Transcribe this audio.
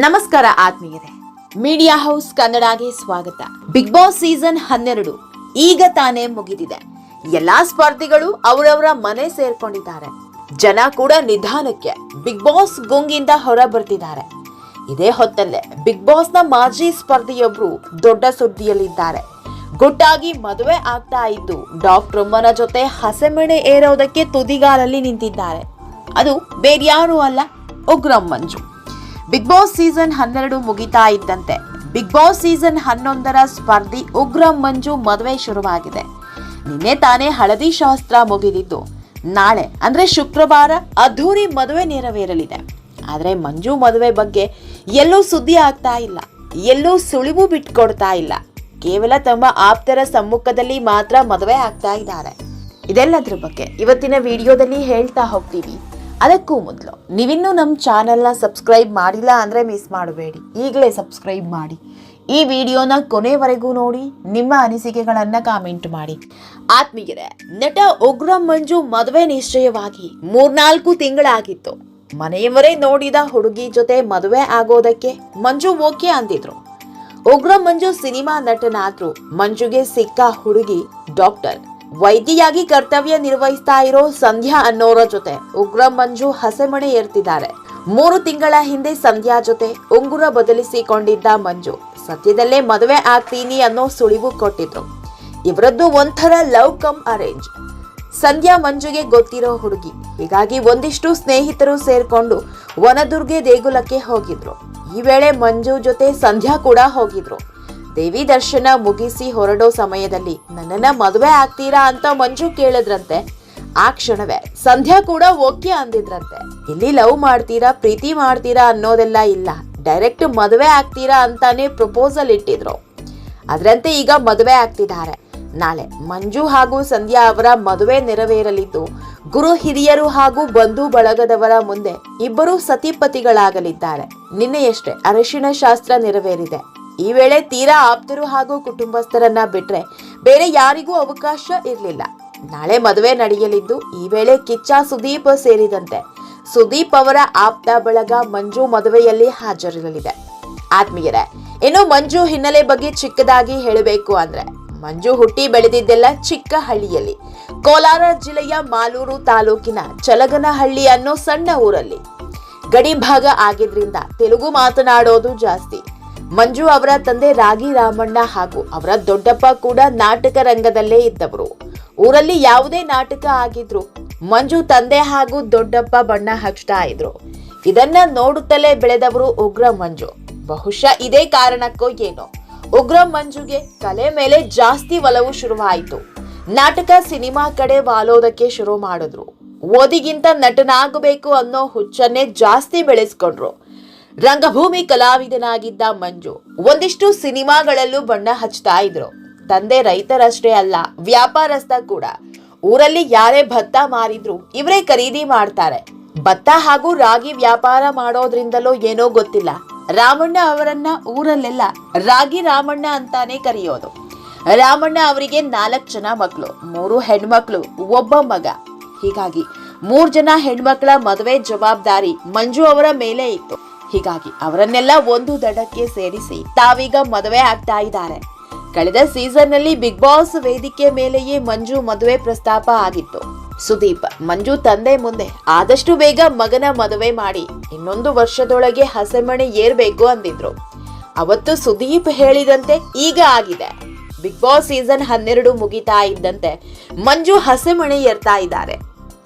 ನಮಸ್ಕಾರ ಆತ್ಮೀಯರೇ. Media house ಕನ್ನಡಗೆ ಸ್ವಾಗತ. ಬಿಗ್ ಬಾಸ್ ಸೀಸನ್ ಹನ್ನೆರಡು ಈಗ ತಾನೇ ಮುಗಿದಿದೆ. ಎಲ್ಲಾ ಸ್ಪರ್ಧಿಗಳು ಅವರವರ ಮನೆ ಸೇರ್ಕೊಂಡಿದ್ದಾರೆ. ಜನ ಕೂಡ ನಿಧಾನಕ್ಕೆ ಬಿಗ್ ಬಾಸ್ ಗುಂಗಿಂದ ಹೊರ ಬರ್ತಿದ್ದಾರೆ ಇದೇ ಹೊತ್ತಲ್ಲೇ ಬಿಗ್ ಬಾಸ್ನ ಮಾಜಿ ಸ್ಪರ್ಧಿಯೊಬ್ರು ದೊಡ್ಡ ಸುದ್ದಿಯಲ್ಲಿದ್ದಾರೆ. ಗುಟ್ಟಾಗಿ ಮದುವೆ ಆಗ್ತಾ ಇದ್ದು ಡಾಕ್ಟರ್ ಅಮ್ಮನ ಜೊತೆ ಹಸೆಮಣೆ ಏರೋದಕ್ಕೆ ತುದಿಗಾಲಲ್ಲಿ ನಿಂತಿದ್ದಾರೆ. ಅದು ಬೇರ್ಯಾರೂ ಅಲ್ಲ, Ugram Manju. Bigg Boss season ಹನ್ನೆರಡು ಮುಗಿತಾ ಇದ್ದಂತೆ. ಬಿಗ್ ಬಾಸ್ ಸೀಸನ್ ಹನ್ನೊಂದರ ಸ್ಪರ್ಧಿ ಉಗ್ರ ಮಂಜು ಮದುವೆ ಶುರುವಾಗಿದೆ. ನಿನ್ನೆ ತಾನೇ ಹಳದಿ ಶಾಸ್ತ್ರ ಮುಗಿದಿದ್ದು. ನಾಳೆ, ಅಂದ್ರೆ ಶುಕ್ರವಾರ, ಅದ್ಧೂರಿ ಮದುವೆ ನೆರವೇರಲಿದೆ. ಆದ್ರೆ ಮಂಜು ಮದುವೆ ಬಗ್ಗೆ ಎಲ್ಲೂ ಸುದ್ದಿ ಆಗ್ತಾ ಇಲ್ಲ. ಎಲ್ಲೂ ಸುಳಿವು ಬಿಟ್ಕೊಡ್ತಾ ಇಲ್ಲ. ಕೇವಲ ತಮ್ಮ ಆಪ್ತರ ಸಮ್ಮುಖದಲ್ಲಿ ಮಾತ್ರ ಮದುವೆ ಆಗ್ತಾ ಇದ್ದಾರೆ. ಇದೆಲ್ಲದ್ರ ಬಗ್ಗೆ ಇವತ್ತಿನ ವಿಡಿಯೋದಲ್ಲಿ ಹೇಳ್ತಾ ಹೋಗ್ತೀವಿ. ಅದಕ್ಕೂ ಮೊದಲು, ನೀವಿನ್ನೂ ನಮ್ಮ ಚಾನೆಲ್ನ ಸಬ್ಸ್ಕ್ರೈಬ್ ಮಾಡಿಲ್ಲ ಅಂದರೆ ಮಿಸ್ ಮಾಡಬೇಡಿ. ಈಗಲೇ ಸಬ್ಸ್ಕ್ರೈಬ್ ಮಾಡಿ. ಈ ವಿಡಿಯೋನ ಕೊನೆವರೆಗೂ ನೋಡಿ, ನಿಮ್ಮ ಅನಿಸಿಕೆಗಳನ್ನು ಕಾಮೆಂಟ್ ಮಾಡಿ. ಆತ್ಮೀಯರೇ, ನಟ ಉಗ್ರ ಮಂಜು ಮದುವೆ ನಿಶ್ಚಯವಾಗಿ ಮೂರ್ನಾಲ್ಕು ತಿಂಗಳಾಗಿತ್ತು. ಮನೆಯವರೇ ನೋಡಿದ ಹುಡುಗಿ ಜೊತೆ ಮದುವೆ ಆಗೋದಕ್ಕೆ ಮಂಜು ಓಕೆ ಅಂದಿದ್ರು. ಉಗ್ರ ಮಂಜು ಸಿನಿಮಾ ನಟನಾದ್ರು ಮಂಜುಗೆ ಸಿಕ್ಕ ಹುಡುಗಿ ಡಾಕ್ಟರ್ ವೈದ್ಯೆಯಾಗಿ ಕರ್ತವ್ಯ ನಿರ್ವಹಿಸ್ತಾ ಇರೋ ಸಂಧ್ಯಾ ಅನ್ನೋರ ಜೊತೆ ಉಗ್ರ ಮಂಜು ಹಸೆಮಣೆ ಏರ್ತಿದ್ದಾರೆ. ಮೂರು ತಿಂಗಳ ಹಿಂದೆ ಸಂಧ್ಯಾ ಜೊತೆ ಉಂಗುರ ಬದಲಿಸಿಕೊಂಡಿದ್ದ ಮಂಜು, ಸದ್ಯದಲ್ಲೇ ಮದುವೆ ಆಗ್ತೀನಿ ಅನ್ನೋ ಸುಳಿವು ಕೊಟ್ಟಿದ್ರು. ಇವರದ್ದು ಒಂಥರ ಲವ್ ಕಮ್ ಅರೇಂಜ್. ಸಂಧ್ಯಾ ಮಂಜುಗೆ ಗೊತ್ತಿರೋ ಹುಡುಗಿ, ಹೀಗಾಗಿ ಒಂದಿಷ್ಟು ಸ್ನೇಹಿತರು ಸೇರ್ಕೊಂಡು ವನದುರ್ಗೆ ದೇಗುಲಕ್ಕೆ ಹೋಗಿದ್ರು. ಈ ವೇಳೆ ಮಂಜು ಜೊತೆ ಸಂಧ್ಯಾ ಕೂಡ ಹೋಗಿದ್ರು. ದೇವಿ ದರ್ಶನ ಮುಗಿಸಿ ಹೊರಡೋ ಸಮಯದಲ್ಲಿ, ನನ್ನನ್ನ ಮದುವೆ ಆಗ್ತೀರಾ ಅಂತ ಮಂಜು ಕೇಳಿದ್ರಂತೆ. ಆ ಕ್ಷಣವೇ, ಸಂಧ್ಯಾ ಕೂಡ ಓಕೆ ಅಂದಿದ್ರಂತೆ. ಇಲ್ಲಿ ಲವ್ ಮಾಡ್ತೀರಾ, ಪ್ರೀತಿ ಮಾಡ್ತೀರಾ ಅನ್ನೋದೆಲ್ಲ ಇಲ್ಲ. ಡೈರೆಕ್ಟ್ ಮದುವೆ ಆಗ್ತೀರಾ ಅಂತಾನೆ ಪ್ರಪೋಸಲ್ ಇಟ್ಟಿದ್ರು. ಅದರಂತೆ ಈಗ ಮದುವೆ ಆಗ್ತಿದ್ದಾರೆ. ನಾಳೆ ಮಂಜು ಹಾಗೂ ಸಂಧ್ಯಾ ಅವರ ಮದುವೆ ನೆರವೇರಲಿದ್ದು, ಗುರು ಹಿರಿಯರು ಹಾಗೂ ಬಂಧು ಬಳಗದವರ ಮುಂದೆ ಇಬ್ಬರು ಸತಿಪತಿಗಳಾಗಲಿದ್ದಾರೆ. ನಿನ್ನೆಯಷ್ಟೇ ಅರಿಶಿಣ ಶಾಸ್ತ್ರ ನೆರವೇರಿದೆ. ಈ ವೇಳೆ ತೀರಾ ಆಪ್ತರು ಹಾಗೂ ಕುಟುಂಬಸ್ಥರನ್ನ ಬಿಟ್ರೆ ಬೇರೆ ಯಾರಿಗೂ ಅವಕಾಶ ಇರಲಿಲ್ಲ. ನಾಳೆ ಮದುವೆ ನಡೆಯಲಿದ್ದು ಈ ವೇಳೆ ಕಿಚ್ಚ ಸುದೀಪ್ ಸೇರಿದಂತೆ ಸುದೀಪ್ ಅವರ ಆಪ್ತ ಬಳಗ ಮಂಜು ಮದುವೆಯಲ್ಲಿ ಹಾಜರಿರಲಿದೆ. ಆತ್ಮೀಯರೇ, ಇನ್ನು ಮಂಜು ಹಿನ್ನೆಲೆ ಬಗ್ಗೆ ಚಿಕ್ಕದಾಗಿ ಹೇಳಬೇಕು ಅಂದ್ರೆ ಮಂಜು ಹುಟ್ಟಿ ಬೆಳೆದಿದ್ದೆಲ್ಲ ಚಿಕ್ಕ ಹಳ್ಳಿಯಲ್ಲಿ ಕೋಲಾರ ಜಿಲ್ಲೆಯ ಮಾಲೂರು ತಾಲೂಕಿನ ಚಲಗನಹಳ್ಳಿ ಅನ್ನೋ ಸಣ್ಣ ಊರಲ್ಲಿ. ಗಡಿ ಭಾಗ ಆಗಿದ್ರಿಂದ ತೆಲುಗು ಮಾತನಾಡೋದು ಜಾಸ್ತಿ. ಮಂಜು ಅವರ ತಂದೆ ರಾಗಿ ರಾಮಣ್ಣ ಹಾಗೂ ಅವರ ದೊಡ್ಡಪ್ಪ ಕೂಡ ನಾಟಕ ರಂಗದಲ್ಲೇ ಇದ್ದವರು. ಊರಲ್ಲಿ ಯಾವುದೇ ನಾಟಕ ಆಗಿದ್ರು ಮಂಜು ತಂದೆ ಹಾಗೂ ದೊಡ್ಡಪ್ಪ ಬಣ್ಣ ಹಚ್ತಾ ಇದ್ರು. ಇದನ್ನ ನೋಡುತ್ತಲೇ ಬೆಳೆದವರು ಉಗ್ರ ಮಂಜು. ಬಹುಶಃ ಇದೇ ಕಾರಣಕ್ಕೋ ಏನೋ. ಉಗ್ರ ಮಂಜುಗೆ ಕಲೆ ಮೇಲೆ ಜಾಸ್ತಿ ಒಲವು ಶುರುವಾಯಿತು. ನಾಟಕ ಸಿನಿಮಾ ಕಡೆ ವಾಲೋದಕ್ಕೆ ಶುರು ಮಾಡಿದ್ರು. ಓದಿಗಿಂತ ನಟನಾಗಬೇಕು ಅನ್ನೋ ಹುಚ್ಚನ್ನೇ ಜಾಸ್ತಿ ಬೆಳೆಸ್ಕೊಂಡ್ರು. ರಂಗಭೂಮಿ ಕಲಾವಿದನಾಗಿದ್ದ ಮಂಜು ಒಂದಿಷ್ಟು ಸಿನಿಮಾಗಳಲ್ಲೂ ಬಣ್ಣ ಹಚ್ತಾ ಇದ್ರು. ತಂದೆ ರೈತರಷ್ಟೇ ಅಲ್ಲ, ವ್ಯಾಪಾರಸ್ಥ ಕೂಡ. ಊರಲ್ಲಿ ಯಾರೇ ಭತ್ತ ಮಾರಿದ್ರು ಇವರೇ ಖರೀದಿ ಮಾಡ್ತಾರೆ. ಭತ್ತ ಹಾಗೂ ರಾಗಿ ವ್ಯಾಪಾರ ಮಾಡೋದ್ರಿಂದಲೋ ಏನೋ ಗೊತ್ತಿಲ್ಲ. ರಾಮಣ್ಣ ಅವರನ್ನ ಊರಲ್ಲೆಲ್ಲ ರಾಗಿ ರಾಮಣ್ಣ ಅಂತಾನೆ ಕರೆಯೋದು. ರಾಮಣ್ಣ ಅವರಿಗೆ ನಾಲ್ಕು ಜನ ಮಕ್ಕಳು ಮೂರು ಹೆಣ್ಮಕ್ಳು, ಒಬ್ಬ ಮಗ. ಹೀಗಾಗಿ ಮೂರು ಜನ ಹೆಣ್ಮಕ್ಳ ಮದುವೆ ಜವಾಬ್ದಾರಿ ಮಂಜು ಅವರ ಮೇಲೆ ಇತ್ತು. ಹೀಗಾಗಿ ಅವರನ್ನೆಲ್ಲ ಒಂದು ದಡಕ್ಕೆ ಸೇರಿಸಿ ತಾವೀಗ ಮದುವೆ ಆಗ್ತಾ ಇದ್ದಾರೆ. ಕಳೆದ ಸೀಸನ್ನಲ್ಲಿ ಬಿಗ್ ಬಾಸ್ ವೇದಿಕೆ ಮೇಲೆಯೇ ಮಂಜು ಮದುವೆ ಪ್ರಸ್ತಾಪ ಆಗಿತ್ತು. ಸುದೀಪ್, ಮಂಜು ತಂದೆ ಮುಂದೆ ಆದಷ್ಟು ಬೇಗ ಮಗನ ಮದುವೆ ಮಾಡಿ, ಇನ್ನೊಂದು ವರ್ಷದೊಳಗೆ ಹಸೆಮಣೆ ಏರ್ಬೇಕು ಅಂದಿದ್ರು. ಅವತ್ತು ಸುದೀಪ್ ಹೇಳಿದಂತೆ ಈಗ ಆಗಿದೆ. ಬಿಗ್ ಬಾಸ್ ಸೀಸನ್ ಹನ್ನೆರಡು ಮುಗಿತಾ ಇದ್ದಂತೆ ಮಂಜು ಹಸೆಮಣೆ ಏರ್ತಾ ಇದ್ದಾರೆ.